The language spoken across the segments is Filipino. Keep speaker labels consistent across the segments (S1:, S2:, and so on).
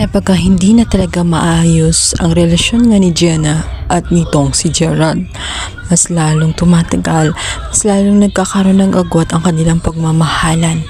S1: Tila baga hindi na talaga maayos ang relasyon nga ni Jenna at nitong si Gerald. Mas lalong tumatagal, mas lalong nagkakaroon ng agwat ang kanilang pagmamahalan.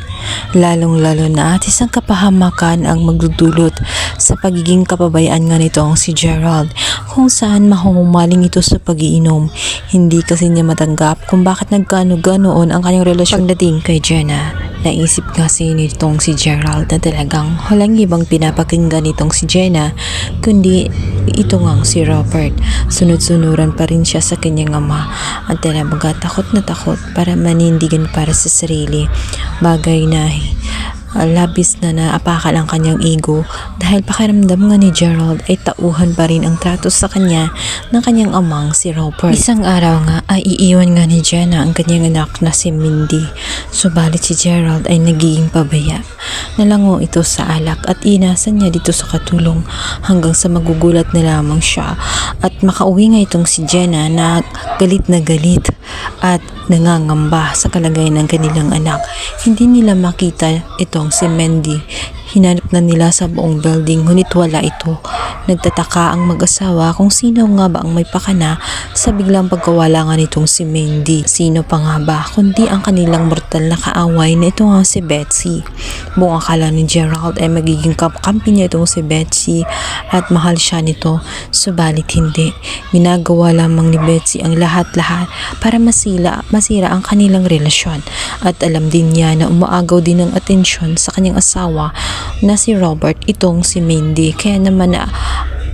S1: Lalong-lalo na at isang kapahamakan ang magdudulot sa pagiging kapabayaan nga nitong si Gerald kung saan mahumaling ito sa pagiinom. Hindi kasi niya matanggap kung bakit nagkano ganoon ang kanyang relasyon dating kay Jenna. Naisip kasi nitong si Gerald na talagang walang ibang pinapakinggan nitong si Jenna kundi ito ngang si Robert. Sunod-sunuran pa rin siya sa kanyang ama at talaga takot na takot para manindigan para sa sarili. Bagay na labis na naapakan ang kanyang ego dahil pakiramdam nga ni Gerald ay tauhan pa rin ang trato sa kanya ng kanyang amang si Robert. Isang araw nga ay iiwan nga ni Jenna ang kanyang anak na si Mindy. Subalit si Gerald ay nagiging pabaya. Nalango ito sa alak at inasan niya dito sa katulong hanggang sa magugulat na lamang siya at makauwi nga itong si Jenna na galit na galit at nangangamba sa kalagayan ng kanilang anak. Hindi nila makita itong si Mandy. Hinanap na nila sa buong building ngunit wala ito. Nagtataka ang mag-asawa kung sino nga ba ang may pakana sa biglang pagkawala nga nitong si Mandy. Sino pa nga ba kundi ang kanilang mortal na kaaway na ito nga si Betsy. Buong akala ni Gerald ay magiging kakampi niya itong si Betsy at mahal siya nito. Subalit hindi. Ginagawa lamang ni Betsy ang lahat-lahat para masila, masira ang kanilang relasyon. At alam din niya na umaagaw din ng atensyon sa kanyang asawa na si Robert itong si Mindy. Kaya naman na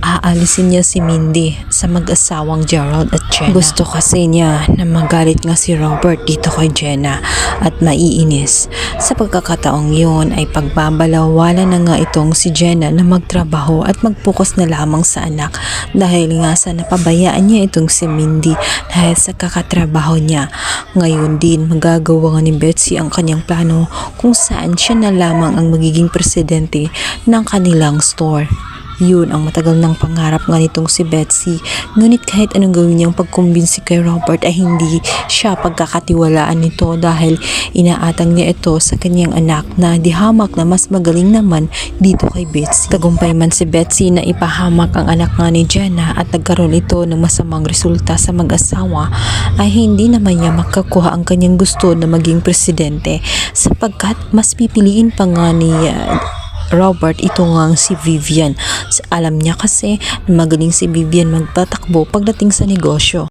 S1: aalisin niya si Mindy sa mag-asawang Gerald Jenna. Gusto kasi niya na magalit nga si Robert dito kay Jenna at maiinis. Sa pagkakataong yun ay pagbabalawala na nga itong si Jenna na magtrabaho at magpokus na lamang sa anak dahil nga sa napabayaan niya itong si Mindy dahil sa kakatrabaho niya. Ngayon din magagawa nga ni Betsy ang kanyang plano kung saan siya na lamang ang magiging presidente ng kanilang store. Yun ang matagal ng pangarap nga nitong si Betsy. Ngunit kahit anong gawin niyang pagkumbinsi kay Robert ay hindi siya pagkakatiwalaan nito dahil inaatang niya ito sa kanyang anak na dihamak na mas magaling naman dito kay Betsy. Tagumpay man si Betsy na ipahamak ang anak nga ni Jenna at nagkaroon ito ng masamang resulta sa mag-asawa ay hindi naman niya makakuha ang kanyang gusto na maging presidente sapagkat mas pipiliin pa nga ni uh, Robert ito nga si Vivian. Alam niya kasi na magaling si Vivian magpatakbo pagdating sa negosyo.